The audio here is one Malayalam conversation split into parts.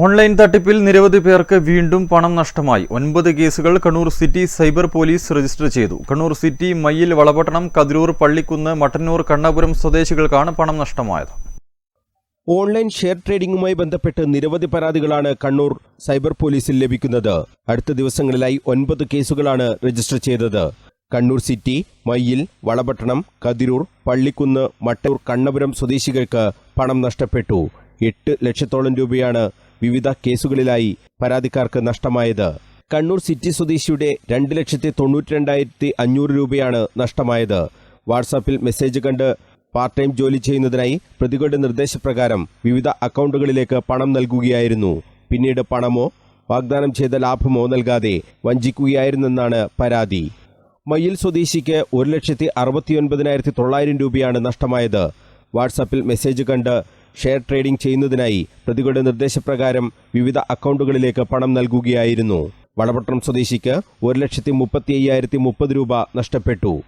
ഓൺലൈൻ തട്ടിപ്പിൽ നിരവധി പേർക്ക് വീണ്ടും പണം നഷ്ടമായി. ഒൻപത് കേസുകൾ Kannur city cyber police register ചെയ്തു. കണ്ണൂർ സിറ്റി മയ്യിൽ വളപട്ടണം കതിരൂർ പള്ളിക്കുന്ന് മട്ടന്നൂർ കണ്ണപുരം സ്വദേശികൾക്കാണ് പണം നഷ്ടമായത്. ഓൺലൈൻ ഷെയർ ട്രേഡിംഗുമായി ബന്ധപ്പെട്ട് നിരവധി പരാതികളാണ് കണ്ണൂർ സൈബർ പോലീസിൽ ലഭിക്കുന്നത്. അടുത്ത ദിവസങ്ങളിലായി ഒൻപത് കേസുകളാണ് രജിസ്റ്റർ ചെയ്തത്. കണ്ണൂർ സിറ്റി മയ്യിൽ വളപട്ടണം കതിരൂർ പള്ളിക്കുന്ന് മട്ടൂർ കണ്ണപുരം സ്വദേശികൾക്ക് പണം നഷ്ടപ്പെട്ടു. എട്ട് ലക്ഷത്തോളം രൂപയാണ് വിവിധ കേസുകളിലായി പരാതിക്കാർക്ക് നഷ്ടമായത്. കണ്ണൂർ സിറ്റി സ്വദേശിയുടെ രണ്ട് ലക്ഷത്തി തൊണ്ണൂറ്റി രണ്ടായിരത്തി അഞ്ഞൂറ് രൂപയാണ് നഷ്ടമായത്. വാട്സാപ്പിൽ മെസ്സേജ് കണ്ട് പാർട്ട് ടൈം ജോലി ചെയ്യുന്നതിനായി പ്രതികളുടെ നിർദ്ദേശപ്രകാരം വിവിധ അക്കൗണ്ടുകളിലേക്ക് പണം നൽകുകയായിരുന്നു. പിന്നീട് പണമോ വാഗ്ദാനം ചെയ്ത ലാഭമോ നൽകാതെ വഞ്ചിക്കുകയായിരുന്നെന്നാണ് പരാതി. മയ്യിൽ സ്വദേശിക്ക് ഒരു ലക്ഷത്തി അറുപത്തിയൊൻപതിനായിരത്തി തൊള്ളായിരം രൂപയാണ് നഷ്ടമായത്. വാട്സാപ്പിൽ മെസ്സേജ് കണ്ട് ഷെയർ ട്രേഡിംഗ് ചെയ്യുന്നതിനായി പ്രതികളുടെ നിർദ്ദേശപ്രകാരം വിവിധ അക്കൗണ്ടുകളിലേക്ക് പണം നൽകുകയായിരുന്നു. വളപട്ടണം സ്വദേശിക്ക് ഒരു ലക്ഷത്തി മുപ്പത്തി അയ്യായിരത്തി മുപ്പത് രൂപ നഷ്ടപ്പെട്ടു.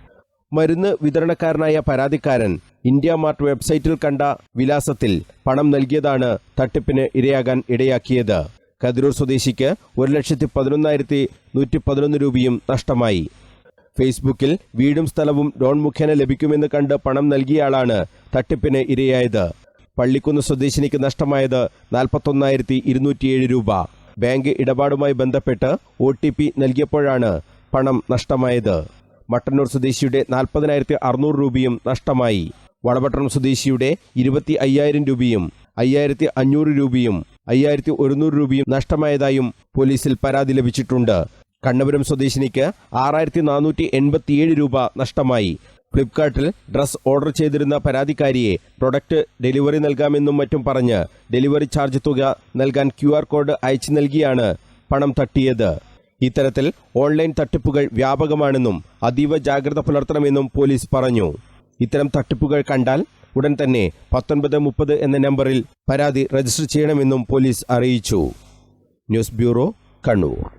മരുന്ന് വിതരണക്കാരനായ പരാതിക്കാരൻ ഇന്ത്യ മാർട്ട് വെബ്സൈറ്റിൽ കണ്ട വിലാസത്തിൽ പണം നൽകിയതാണ് തട്ടിപ്പിന് ഇരയാകാൻ ഇടയാക്കിയത്. കതിരൂർ സ്വദേശിക്ക് ഒരു ലക്ഷത്തി പതിനൊന്നായിരത്തി നൂറ്റി പതിനൊന്ന് രൂപയും നഷ്ടമായി. ഫേസ്ബുക്കിൽ വീടും സ്ഥലവും ലോൺ മുഖേന ലഭിക്കുമെന്ന് കണ്ട് പണം നൽകിയയാളാണ് തട്ടിപ്പിന് ഇരയായത്. പള്ളിക്കുന്ന് സ്വദേശിനിക്ക് നഷ്ടമായത് നാൽപ്പത്തൊന്നായിരത്തി ഇരുന്നൂറ്റിയേഴ് രൂപ. ബാങ്ക് ഇടപാടുമായി ബന്ധപ്പെട്ട് ഒ ടി പി നൽകിയപ്പോഴാണ് പണം നഷ്ടമായത്. മട്ടന്നൂർ സ്വദേശിയുടെ നാൽപ്പതിനായിരത്തി അറുന്നൂറ് രൂപയും നഷ്ടമായി. വളപട്ടണം സ്വദേശിയുടെ ഇരുപത്തി അയ്യായിരം രൂപയും അയ്യായിരത്തി അഞ്ഞൂറ് രൂപയും അയ്യായിരത്തി ഒരുന്നൂറ് രൂപയും നഷ്ടമായതായും പോലീസിൽ പരാതി ലഭിച്ചിട്ടുണ്ട്. കണ്ണപുരം സ്വദേശിനിക്ക് ആറായിരത്തി നാനൂറ്റി എൺപത്തിയേഴ് രൂപ നഷ്ടമായി. ഫ്ലിപ്കാർട്ടിൽ ഡ്രസ് ഓർഡർ ചെയ്തിരുന്ന പരാതിക്കാരിയെ പ്രൊഡക്റ്റ് ഡെലിവറി നൽകാമെന്നും മറ്റും പറഞ്ഞ് ഡെലിവറി ചാർജ് തുക നൽകാൻ ക്യു കോഡ് അയച്ചു നൽകിയാണ് പണം തട്ടിയത്. ഇത്തരത്തിൽ ഓൺലൈൻ തട്ടിപ്പുകൾ വ്യാപകമാണെന്നും അതീവ ജാഗ്രത പുലർത്തണമെന്നും പോലീസ് പറഞ്ഞു. ഇത്തരം തട്ടിപ്പുകൾ കണ്ടാൽ ഉടൻ തന്നെ പത്തൊൻപത് മുപ്പത് എന്ന നമ്പറിൽ പരാതി രജിസ്റ്റർ ചെയ്യണമെന്നും പോലീസ് അറിയിച്ചു. News bureau Kannur.